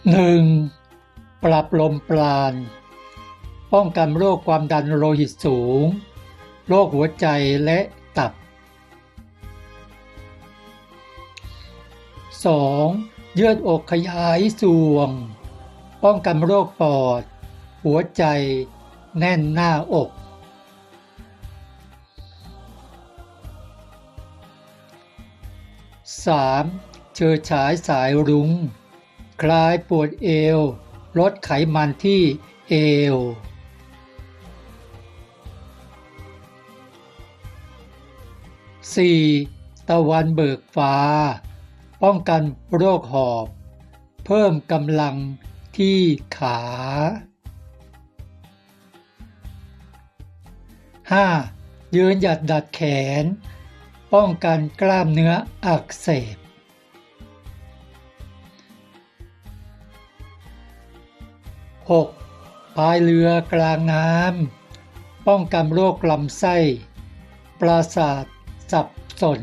1. ปรับลมปราณ ป้องกันโรคความดันโลหิตสูง โรคหัวใจและตับ 2. เยืดอกขยายส่วง ป้องกันโรคปอด หัวใจ แน่นหน้าอก 3. เชิดฉายสายรุง้ง คลายปวดเอว ลดไขมันที่เอว 4. ตะวันเบิกฟ้า ป้องกันโรคหอบ เพิ่มกำลังที่ขา 5. ยืนหยัดดัดแขน ป้องกันกล้ามเนื้ออักเสบ 6. พายเรือกลางน้ำป้องกันโรคลำไส้ ปราสาทสับสน